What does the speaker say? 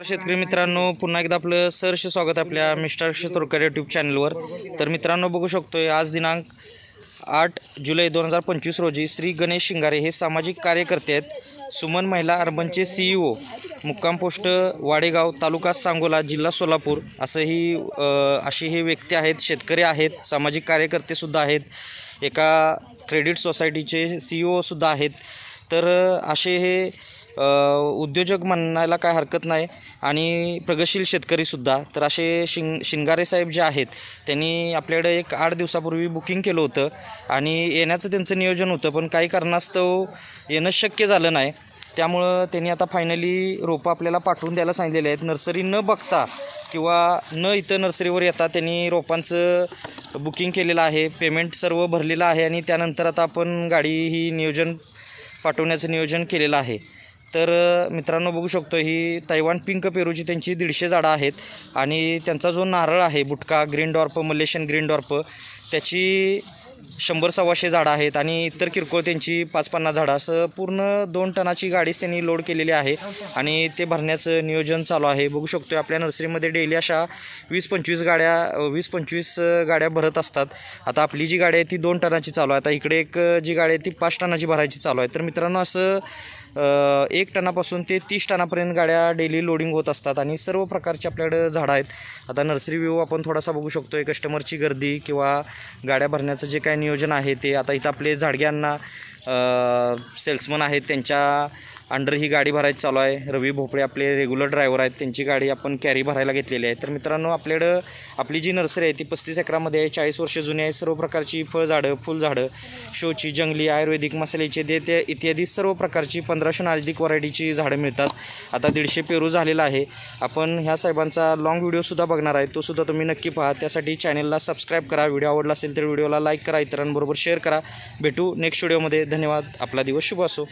शेतकरी मित्रांनो पुन्हा एकदा आपलं सहर्ष स्वागत आपल्या मिस्टर तोरकर यूट्यूब चॅनलवर तर मित्रांनो बघू शकतोय आज दिनांक आठ जुलै दोन हजार पंचवीस रोजी श्री गणेश शिंगारे हे सामाजिक कार्यकर्ते आहेत. सुमन महिला अर्बनचे सी ई ओ मुक्काम पोस्ट वाडेगाव तालुका सांगोला जिल्हा सोलापूर असं ही अशी हे व्यक्ती आहेत शेतकरी आहेत सामाजिक कार्यकर्तेसुद्धा आहेत. एका क्रेडिट सोसायटीचे सी ई ओसुद्धा आहेत. तर असे हे उद्योजक म्हणायला काय हरकत नाही आणि प्रगतशील शेतकरीसुद्धा तर असे शिंग शिंगारे साहेब जे आहेत त्यांनी आपल्याकडे एक आठ दिवसापूर्वी बुकिंग केलं होतं आणि येण्याचं त्यांचं नियोजन होतं पण काही कारणास्तव येणं शक्य झालं नाही. त्यामुळं त्यांनी आता फायनली रोपं आपल्याला पाठवून द्यायला सांगितलेले आहेत. नर्सरी न बघता किंवा न इथं नर्सरीवर येता त्यांनी रोपांचं बुकिंग केलेलं आहे पेमेंट सर्व भरलेलं आहे आणि त्यानंतर आता आपण गाडी ही नियोजन पाठवण्याचं नियोजन केलेलं आहे. तर मित्रांनो बघू शकतो ही तैवान पिंक पेरूची त्यांची दीडशे झाडं आहेत आणि त्यांचा जो नारळ आहे बुटका green dwarf Malaysian green dwarf त्याची शंभर सव्वाशे झाडं आहेत आणि इतर किरकोळ त्यांची पाच पन्नास झाडं. असं पूर्ण दोन टनाची गाडीच त्यांनी लोड केलेली आहे आणि ते भरण्याचं नियोजन चालू आहे. बघू शकतो आपल्या नर्सरीमध्ये डेली अशा वीस पंचवीस गाड्या वीस पंचवीस गाड्या भरत असतात. आता आपली जी गाडी आहे ती दोन टनाची चालू आहे. आता इकडे एक जी गाडी आहे ती पाच टनाची भरायची चालू आहे. तर मित्रांनो असं एक टनापासून ते तीस टनापर्यंत गाड्या डेली लोडिंग होत असतात आणि सर्व प्रकारचे आपल्याकडे झाडं आहेत. आता नर्सरी व्ह्यू आपण थोडासा बघू शकतो आहे कस्टमरची गर्दी किंवा गाड्या भरण्याचं जे काय नियोजन आहे ते. आता इथं आपले झाडग्यांना सेल्समन आहेत त्यांच्या अंडर ही गाडी भरायची चालू आहे. रवी भोपळे आपले रेग्युलर ड्रायव्हर आहेत. त्यांची गाडी आपण कॅरी भरायला घेतलेली आहे. तर मित्रांनो आपल्याकडं आपली जी नर्सरी आहे ती पस्तीस एकरामध्ये आहे. चाळीस वर्ष जुनी आहे. सर्व प्रकारची फळझाडं फुलझाडं शोची जंगली आयुर्वेदिक मसाल्याची दे ते इत्यादी सर्व प्रकारची पंधराशे अधिक व्हरायटीची झाडं मिळतात. आता दीडशे पेरू झालेला आहे. आपण ह्या साहेबांचा लॉंग व्हिडिओसुद्धा बघणार आहे. तो सुद्धा तुम्ही नक्की पहा. त्यासाठी चॅनलला सबस्क्राईब करा. व्हिडिओ आवडला असेल तर व्हिडिओला लाईक करा. इतरांबरोबर शेअर करा. भेटू नेक्स्ट व्हिडिओमध्ये धन्यवाद. आपला दिवस शुभ असो.